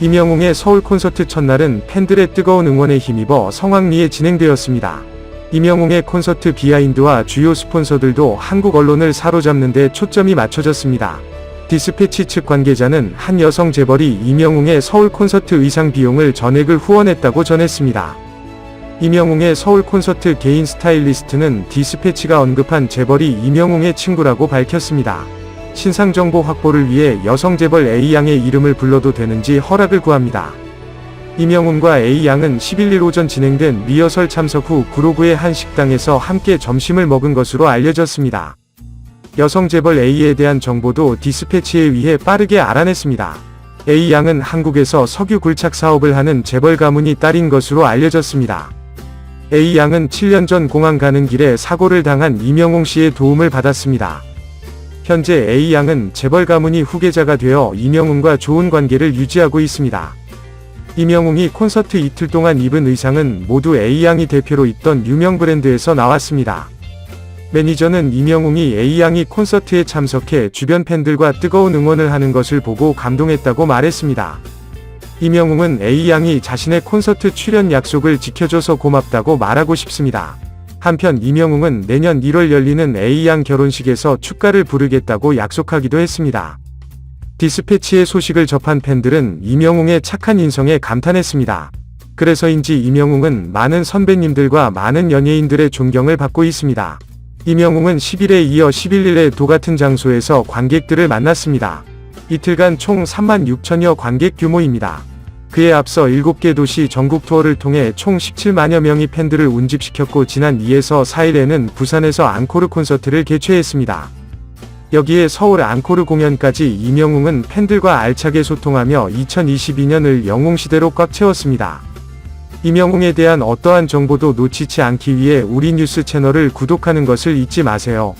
임영웅의 서울 콘서트 첫날은 팬들의 뜨거운 응원에 힘입어 성황리에 진행되었습니다. 임영웅의 콘서트 비하인드와 주요 스폰서들도 한국 언론을 사로잡는 데 초점이 맞춰졌습니다. 디스패치 측 관계자는 한 여성 재벌이 임영웅의 서울 콘서트 의상 비용을 전액을 후원했다고 전했습니다. 임영웅의 서울 콘서트 개인 스타일리스트는 디스패치가 언급한 재벌이 임영웅의 친구라고 밝혔습니다. 신상 정보 확보를 위해 여성 재벌 A양의 이름을 불러도 되는지 허락을 구합니다. 임영웅과 A양은 11일 오전 진행된 리허설 참석 후 구로구의 한 식당에서 함께 점심을 먹은 것으로 알려졌습니다. 여성 재벌 A에 대한 정보도 디스패치에 의해 빠르게 알아냈습니다. A양은 한국에서 석유 굴착 사업을 하는 재벌 가문이 딸인 것으로 알려졌습니다. A양은 7년 전 공항 가는 길에 사고를 당한 임영웅 씨의 도움을 받았습니다. 현재 A양은 재벌 가문이 후계자가 되어 임영웅과 좋은 관계를 유지하고 있습니다. 임영웅이 콘서트 이틀 동안 입은 의상은 모두 A양이 대표로 있던 유명 브랜드에서 나왔습니다. 매니저는 임영웅이 A양이 콘서트에 참석해 주변 팬들과 뜨거운 응원을 하는 것을 보고 감동했다고 말했습니다. 임영웅은 A양이 자신의 콘서트 출연 약속을 지켜줘서 고맙다고 말하고 싶습니다. 한편 임영웅은 내년 1월 열리는 A양 결혼식에서 축가를 부르겠다고 약속하기도 했습니다. 디스패치의 소식을 접한 팬들은 임영웅의 착한 인성에 감탄했습니다. 그래서인지 임영웅은 많은 선배님들과 많은 연예인들의 존경을 받고 있습니다. 임영웅은 10일에 이어 11일에 도 같은 장소에서 관객들을 만났습니다. 이틀간 총 3만 6천여 관객 규모입니다. 그에 앞서 7개 도시 전국 투어를 통해 총 17만여 명의 팬들을 운집시켰고 지난 2에서 4일에는 부산에서 앙코르 콘서트를 개최했습니다. 여기에 서울 앙코르 공연까지 임영웅은 팬들과 알차게 소통하며 2022년을 영웅시대로 꽉 채웠습니다. 임영웅에 대한 어떠한 정보도 놓치지 않기 위해 우리 뉴스 채널을 구독하는 것을 잊지 마세요.